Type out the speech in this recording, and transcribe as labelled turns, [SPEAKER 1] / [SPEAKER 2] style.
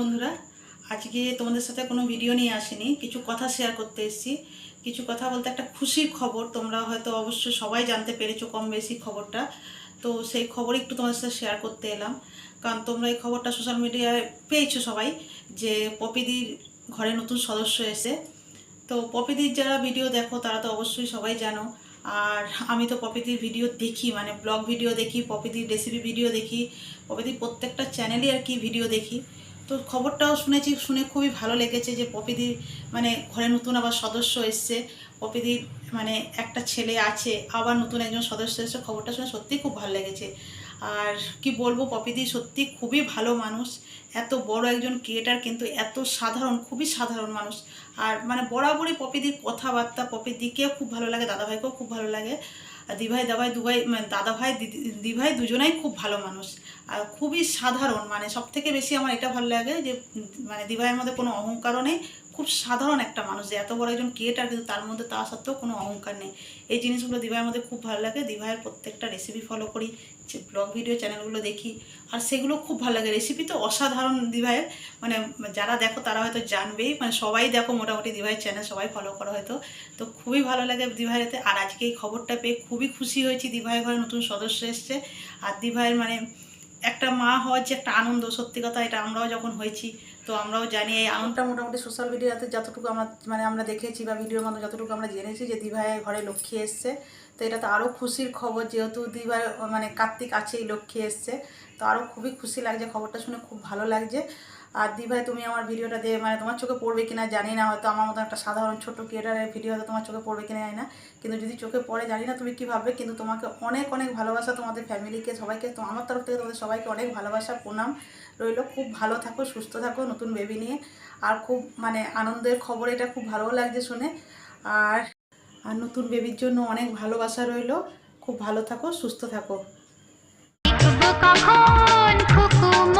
[SPEAKER 1] বন্ধুরা, আজকে তোমাদের সাথে কোনো ভিডিও নিয়ে আসিনি। কিছু কথা শেয়ার করতে এসেছি। কিছু কথা বলতে একটা খুশির খবর, তোমরা হয়তো অবশ্যই সবাই জানতে পেরেছ কম বেশি খবরটা। তো সেই খবর একটু তোমাদের সাথে শেয়ার করতে এলাম। কারণ তোমরা এই খবরটা সোশ্যাল মিডিয়ায় পেয়েছ সবাই, যে পপিদির ঘরে নতুন সদস্য এসে তো পপিদির যারা ভিডিও দেখো, তারা তো অবশ্যই সবাই জানো। আর আমি তো পপিদির ভিডিও দেখি মানে ব্লগ ভিডিও দেখি, পপিদির রেসিপি ভিডিও দেখি, পপিদির প্রত্যেকটা চ্যানেলই আর কি ভিডিও দেখি। তো খবরটাও শুনেছি, শুনে খুবই ভালো লেগেছে যে পপিদির মানে ঘরে নতুন আবার সদস্য এসছে। পপিদির মানে একটা ছেলে আছে, আবার নতুন একজন সদস্য এসছে। খবরটা শুনে সত্যিই খুব ভালো লেগেছে। আর কি বলব, পপিদি সত্যি খুবই ভালো মানুষ। এত বড় একজন ক্রিয়েটার কিন্তু এত সাধারণ, খুবই সাধারণ মানুষ। আর মানে বরাবরই পপিদির কথাবার্তা, পপিদিকেও খুব ভালো লাগে, দাদাভাইকেও খুব ভালো লাগে। দিভাই দাভাই দুভাই মানে দিদি, দিভাই দুজনাই খুব ভালো মানুষ। আর খুবই সাধারণ মানে সব থেকে বেশি আমার এটা ভালো লাগে যে মানে দিভাইয়ের মধ্যে কোনো অহংকারও নেই খুব সাধারণ একটা মানুষ যে এত বড় একজন ক্রিয়েটার কিন্তু তার মধ্যে তা সত্ত্বেও কোনো অহংকার নেই। এই জিনিসগুলো দিভাইয়ের মধ্যে খুব ভালো লাগে। দিভাইয়ের প্রত্যেকটা রেসিপি ফলো করি, যে ব্লগ ভিডিও চ্যানেলগুলো দেখি, আর সেগুলো খুব ভালো লাগে। রেসিপি তো অসাধারণ দিভাইয়ের। মানে যারা দেখো তারা হয়তো জানবেই। মানে সবাই দেখো মোটামুটি দিভাইয়ের চ্যানেল সবাই ফলো করো হয়তো। তো খুবই ভালো লাগে দিভাইয়েতে আর আজকে এই খবরটা পেয়ে খুবই খুশি হয়েছি। দিভাইয়ের ঘরে নতুন সদস্য এসছে। আর দিভাইয়ের মানে একটা মা হওয়ার যে একটা আনন্দ, সত্যি কথা এটা আমরাও যখন হয়েছি তো আমরাও জানি এই আমটা মোটামুটি সোশ্যাল মিডিয়াতে যতটুকু আমরা মানে আমরা দেখেছি বা ভিডিওর মাধ্যমে যতটুকু আমরা জেনেছি যে দিভাই ঘরে লক্ষ্মী এসছে, তো এটা তো আরও খুশির খবর যেহেতু দিভাই মানে কার্তিক আছেই লক্ষ্মী এসছে, তো আরও খুবই খুশি লাগছে, খবরটা শুনে খুব ভালো লাগছে। আর দিভাই তুমি আমার ভিডিওটা দিয়ে মানে তোমার চোখে পড়বে কিনা জানি না, হয়তো আমার মতো একটা সাধারণ ছোট ক্রিয়েটারের ভিডিও হয়তো তোমার চোখে পড়বে কিনা জানি না। কিন্তু যদি চোখে পড়ে, জানি না তুমি কী ভাববে, কিন্তু তোমাকে অনেক অনেক ভালোবাসা তোমাদের ফ্যামিলিকে সবাইকে, তো আমার তরফ থেকে তোমাদের সবাইকে অনেক ভালোবাসা, প্রণাম রইল। খুব ভালো থাকো, সুস্থ থাকো, নতুন বেবি নিয়ে। আর খুব মানে আনন্দের খবর, এটা খুব ভালো লাগছে শুনে। আর আর নতুন বেবির জন্য অনেক ভালোবাসা রইল। খুব ভালো থাকো, সুস্থ থাকো।
[SPEAKER 2] কখন